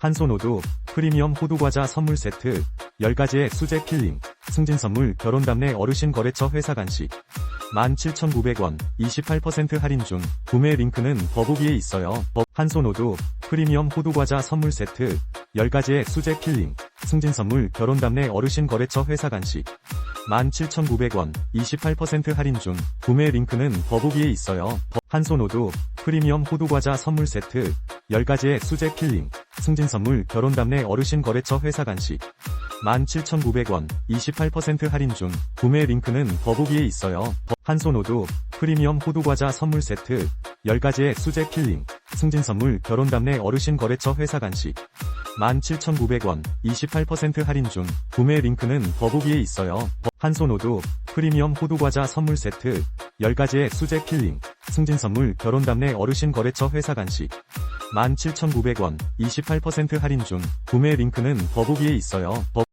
한손호두 프리미엄 호두과자 선물 세트 10가지의 수제 필링 승진 선물 결혼담례 어르신 거래처 회사 간식 17,900원 28% 할인 중 구매 링크는 더보기에 있어요. 더- 한손호두 프리미엄 호두과자 선물 세트 10가지의 수제 필링 승진 선물 결혼담례 어르신 거래처 회사 간식 17,900원 28% 할인 중 구매 링크는 더보기에 있어요. 더- 한손호두 프리미엄 호두과자 선물 세트 10가지의 수제 필링 승진 선물 결혼담례 어르신 거래처 회사 간식. 17,900원 28% 할인 중. 구매 링크는 더보기에 있어요. 더- 한손호두 프리미엄 호두과자 선물 세트. 10가지의 수제 필링. 승진 선물 결혼담례 어르신 거래처 회사 간식. 17,900원 28% 할인 중. 구매 링크는 더보기에 있어요. 더- 한손호두 프리미엄 호두과자 선물 세트. 10가지의 수제 필링. 승진 선물 결혼담례 어르신 거래처 회사 간식 17,900원 28% 할인 중 구매 링크는 더보기에 있어요. 더-